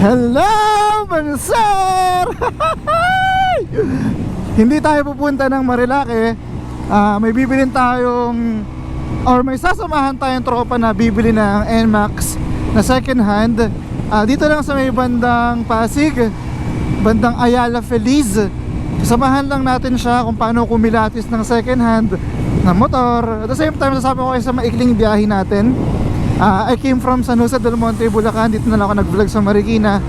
Hello, Mansar! Hindi tayo pupunta ng Marilake. Ah, may bibilin tayong or may sasamahan tayong tropa na bibili ng NMAX na second hand. Ah, dito lang sa may bandang Pasig, bandang Ayala Feliz. Samahan lang natin siya kung paano kumilatis ng second hand na motor. At the same time, sasabi ko kayo sa maikling biyahe natin. Ah, I came from San Jose del Monte, Bulacan. Dito na lang ako nag-vlog sa Marikina.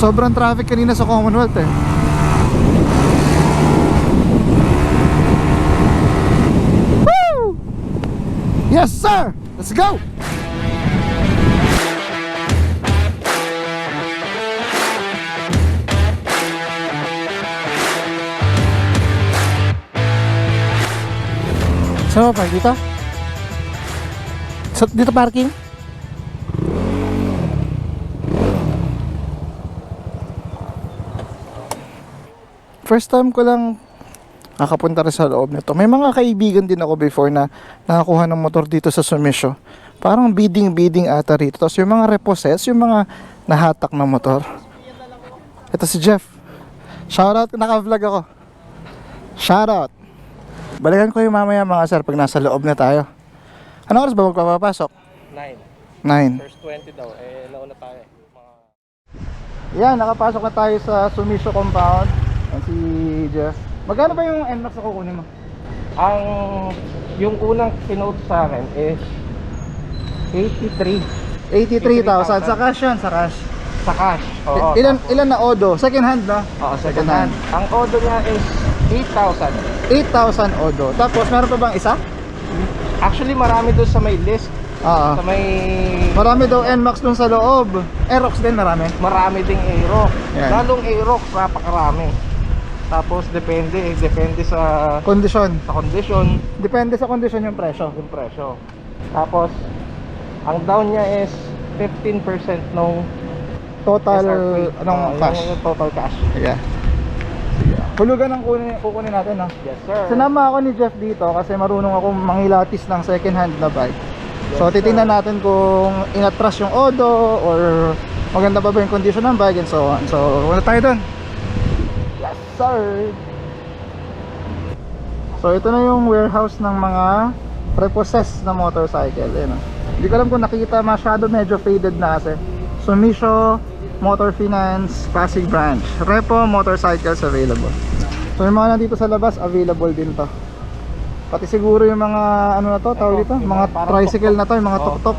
Sobrang traffic kanina sa Commonwealth eh. Woo! Yes, sir! Let's go! Saan pa dito? Dito parking? First time ko lang nakapunta rin sa loob nito. May mga kaibigan din ako before na nakakuha ng motor dito sa Sumisyo. Parang bidding-bidding ata rito. Tapos yung mga repossess, yung mga nahatak na motor. Ito si Jeff. Shoutout, naka-vlog ako. Shoutout. Balikan ko yung mamaya mga sir pag nasa loob na tayo. Ano oras ba magpapapasok? 9. 9. First 20 daw. Eh, nauna tayo. Mga... Yan, nakapasok na tayo sa Sumisyo compound. Yan si Jeff. Magkano ba yung NMAX na kukunin mo? Ang... Yung unang pinote sa akin is 83 83,000 sa cash yan, sa cash. sa cash. Oo. I- ilan tapos- ilan na odo? Second hand na? Oo, second hand. Ang odo niya is 8,000. 8,000 odo. Tapos meron pa bang isa? Actually, marami doon sa may list. Oo. Sa may... Marami daw NMAX dun sa loob. Aerox din marami. Marami ding Aerox. Yan. Lalong Aerox, napakarami. Tapos, depende. eh, Depende sa... Kondisyon. sa condition. Depende sa kondisyon yung presyo. yung presyo. Tapos, ang down niya is 15% nung Total SRP. anong Ah, cash? Yung, yung total cash. Yeah. Hulugan ang kunin, kukunin natin ha. Yes, sir. Sinama ako ni Jeff dito kasi marunong ako mangilatis ng second hand na bike. So Yes, titingnan sir. natin kung inatras yung odo or maganda ba ba yung condition ng bike and so on. So wala tayo doon. Sir. So ito na yung warehouse ng mga repossessed na motorcycle. Yun, oh. Hindi ko alam kung nakita masyado medyo faded na kasi. Sumisho Motor Finance Pasig Branch. Repo motorcycles available. So yung mga nandito sa labas available din to. Pati siguro yung mga ano na to, tawag dito, mga tricycle na to, yung mga Oo. tuk-tuk.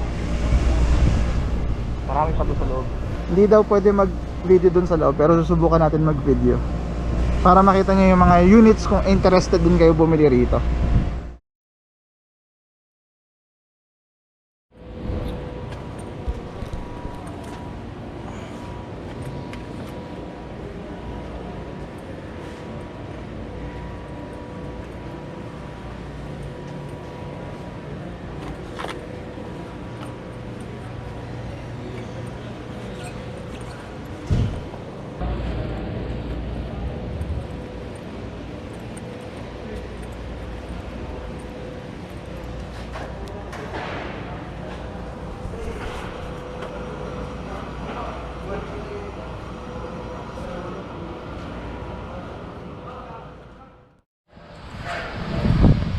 Marami pa doon sa loob. Hindi daw pwede mag-video dun sa loob pero susubukan natin mag-video. Para makita niyo yung mga units kung interested din kayo bumili rito.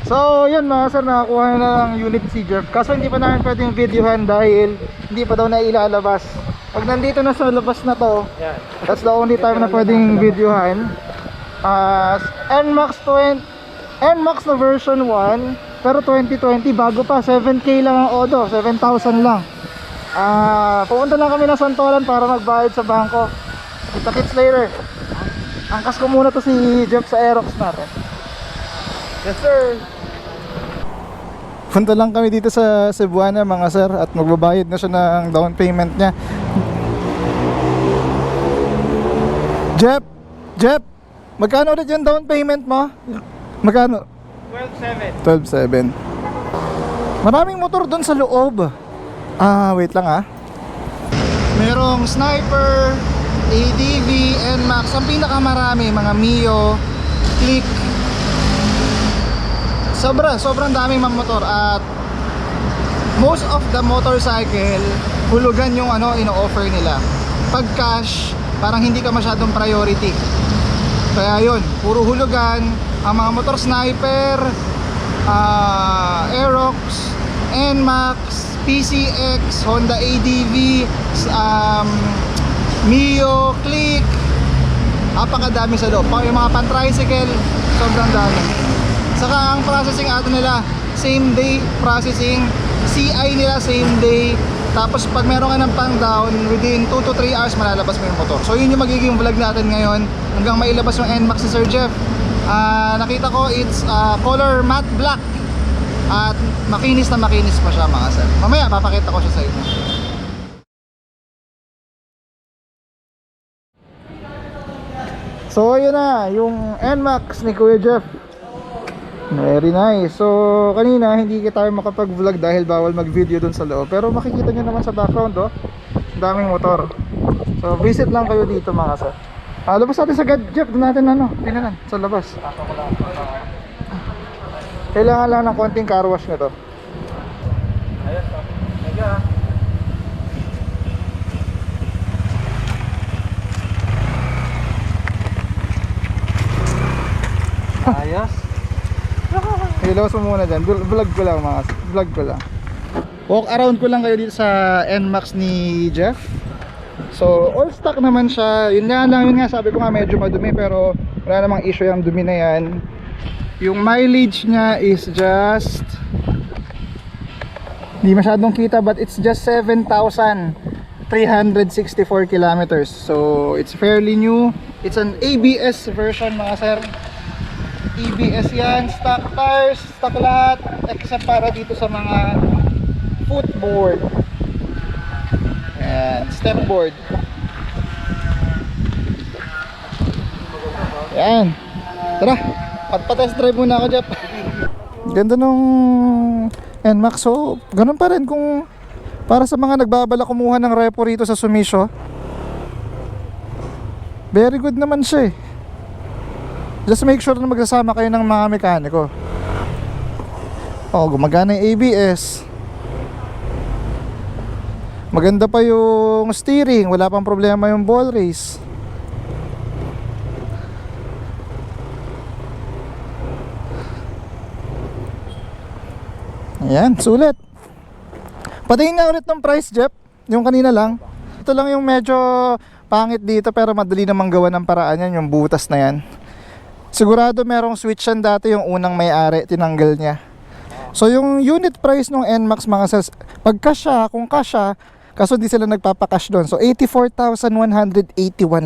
So, yun mga sir, nakakuha na ng unit si Jeff. Kaso hindi pa namin pwedeng videohan dahil hindi pa daw na ilalabas. Pag nandito na sa labas na to, Yan. that's the only time na pwedeng videohan. Uh, NMAX 20, NMAX na version 1, pero 2020 bago pa, 7k lang ang odo, 7,000 lang. Ah, pupunta lang kami ng Santolan para magbayad sa bangko. Kita kits later. Angkas ko muna to si Jeff sa Aerox natin. Yes sir. Punta lang kami dito sa Cebuana mga sir at magbabayad na siya ng down payment niya. Jeff, Jeff, magkano ulit yung down payment mo? Magkano? 12.7. 12.7 Maraming motor doon sa loob Ah, wait lang ah Merong Sniper, ADV, NMAX Ang pinakamarami, mga Mio, Click Sobra, sobrang daming motor At most of the motorcycle Hulugan yung ano, ino-offer nila pag cash, parang hindi ka masyadong priority. Kaya yun, puro hulugan, ang mga motor sniper, ah, Aerox, NMAX, PCX, Honda ADV, um, Mio, Click, apakadami sa loob. Yung mga pan-tricycle, sobrang dami. Saka ang processing ato nila, same day processing, CI nila same day. Tapos pag meron ka ng pang down, within 2 to 3 hours malalabas mo yung motor. So yun yung magiging vlog natin ngayon hanggang mailabas yung NMAX ni Sir Jeff. Ah, nakita ko it's ah, color matte black. At makinis na makinis pa siya mga sir. Mamaya papakita ko siya sa inyo. So ayun na, yung NMAX ni Kuya Jeff. Very nice. So kanina hindi tayo makapag-vlog dahil bawal mag-video dun sa loob. Pero makikita nyo naman sa background oh. Daming motor. So visit lang kayo dito mga sir. Ah, labas natin sa gad Jeff, doon natin ano, tinanan sa labas. Kailangan lang ng konting car wash na to. Ayos, ah. Ayos. Hello mo muna dyan. Vlog ko lang mga vlog ko lang. Walk around ko lang kayo dito sa NMAX ni Jeff. So, all stock naman siya. Yun nga lang, yun nga sabi ko nga medyo madumi pero wala namang issue yung dumi na yan. Yung mileage niya is just hindi masyadong kita but it's just 7,364 kilometers. So, it's fairly new. It's an ABS version mga sir. EBS yan, stock tires, stock lahat except para dito sa mga footboard and step board. Yan tara patpatest drive muna ako Jeff. Ganda nung NMAX so ganun pa rin kung para sa mga nagbabala kumuha ng repo rito sa Sumisho. Very good naman siya eh Just make sure na magsasama kayo ng mga mekaniko. Oh, gumagana yung ABS. Maganda pa yung steering, wala pang problema yung ball race. Ayan, sulit. Patingin nga ulit ng price, Jeff. Yung kanina lang. Ito lang yung medyo pangit dito pero madali namang gawa ng paraan yan, yung butas na yan. Sigurado merong switch yan dati yung unang may-ari, tinanggal niya. So yung unit price ng NMAX mga sales, pag kung kasya, kaso di sila nagpapakash doon. So 84,181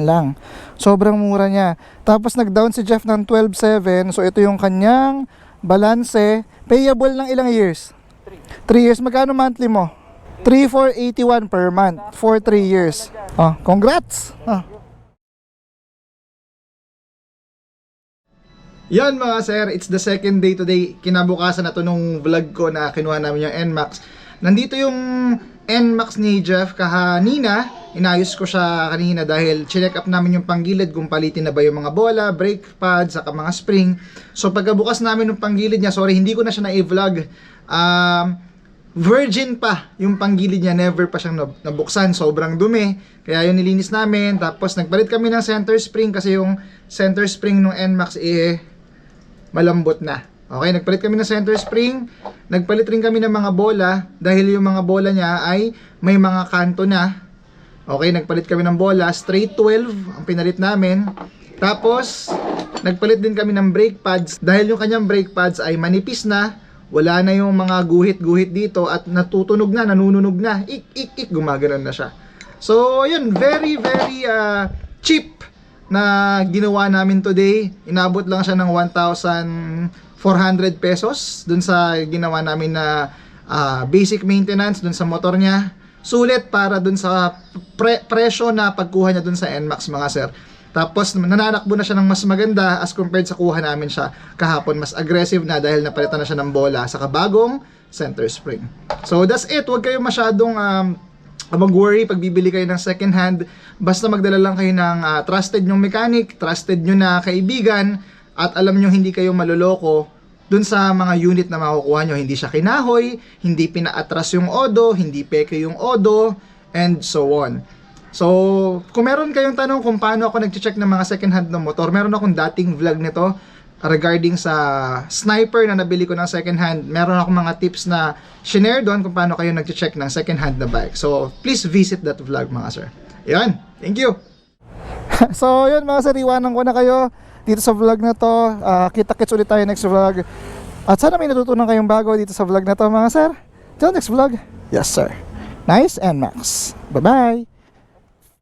lang. Sobrang mura niya. Tapos nag-down si Jeff ng 12,700. So ito yung kanyang balanse. Payable ng ilang years? 3 years. Magkano monthly mo? 3,481 per month for 3 years. Oh, congrats! Oh. Yan mga sir, it's the second day today. Kinabukasan na to nung vlog ko na kinuha namin yung NMAX. Nandito yung NMAX ni Jeff kahanina. Inayos ko siya kanina dahil check up namin yung panggilid kung palitin na ba yung mga bola, brake pads, saka mga spring. So pagkabukas namin yung panggilid niya, sorry hindi ko na siya na-vlog. Um, virgin pa yung panggilid niya, never pa siyang nab- nabuksan, sobrang dumi. Kaya yun nilinis namin. Tapos nagpalit kami ng center spring kasi yung center spring ng NMAX eh malambot na. Okay, nagpalit kami ng center spring, nagpalit rin kami ng mga bola dahil yung mga bola niya ay may mga kanto na. Okay, nagpalit kami ng bola, straight 12 ang pinalit namin. Tapos, nagpalit din kami ng brake pads dahil yung kanyang brake pads ay manipis na, wala na yung mga guhit-guhit dito at natutunog na, nanununog na, ik, ik, ik, gumaganon na siya. So, yun, very, very uh, cheap na ginawa namin today. Inabot lang siya ng 1,400 pesos dun sa ginawa namin na ah, basic maintenance dun sa motor niya. Sulit para dun sa pre- presyo na pagkuha niya dun sa NMAX mga sir. Tapos nananakbo na siya ng mas maganda as compared sa kuha namin siya kahapon. Mas aggressive na dahil napalitan na siya ng bola sa kabagong center spring. So that's it. Huwag kayo masyadong um, mag-worry pag bibili kayo ng second hand. Basta magdala lang kayo ng ah, trusted nyong mechanic, trusted nyo na kaibigan, at alam nyo hindi kayo maloloko dun sa mga unit na makukuha nyo. Hindi siya kinahoy, hindi pinaatras yung odo, hindi peke yung odo, and so on. So, kung meron kayong tanong kung paano ako nag-check ng mga second hand na motor, meron akong dating vlog nito regarding sa sniper na nabili ko ng second hand. Meron akong mga tips na shinare doon kung paano kayo nag-check ng second hand na bike. So, please visit that vlog mga sir. Yan, thank you! so, yun mga sir, iwanan ko na kayo dito sa vlog na to. Ah, kita-kits ulit tayo next vlog. At sana may natutunan kayong bago dito sa vlog na to mga sir. Till next vlog. Yes sir. Nice and Max. Bye-bye!